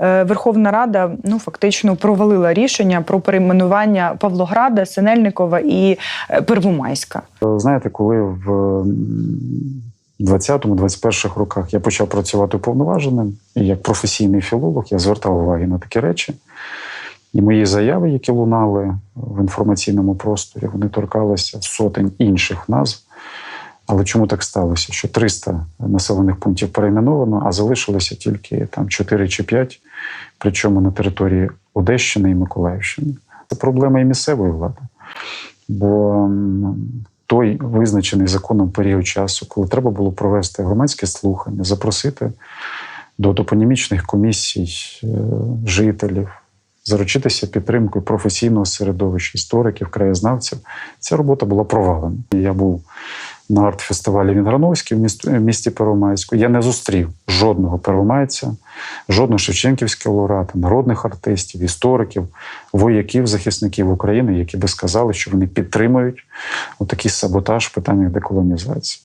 е, Верховна Рада ну фактично провалила рішення про перейменування Павлограда, Синельникова і е, Первомайська. Знаєте, коли в м, 20-21 роках я почав працювати уповноваженим, і як професійний філолог я звертав увагу на такі речі. І мої заяви, які лунали в інформаційному просторі, вони торкалися сотень інших назв. Але чому так сталося? Що 300 населених пунктів перейменовано, а залишилося тільки там 4 чи 5, причому на території Одещини і Миколаївщини. Це проблема і місцевої влади. Бо той визначений законом період часу, коли треба було провести громадське слухання, запросити до топонімічних комісій е, жителів, заручитися підтримкою професійного середовища, істориків, краєзнавців, ця робота була провалена. Я був на арт-фестивалі в Інграновській в місті, місті Первомайську. Я не зустрів жодного первомайця, жодного Шевченківського лауреата, народних артистів, істориків, вояків, захисників України, які би сказали, що вони підтримують отакий саботаж в питаннях деколонізації.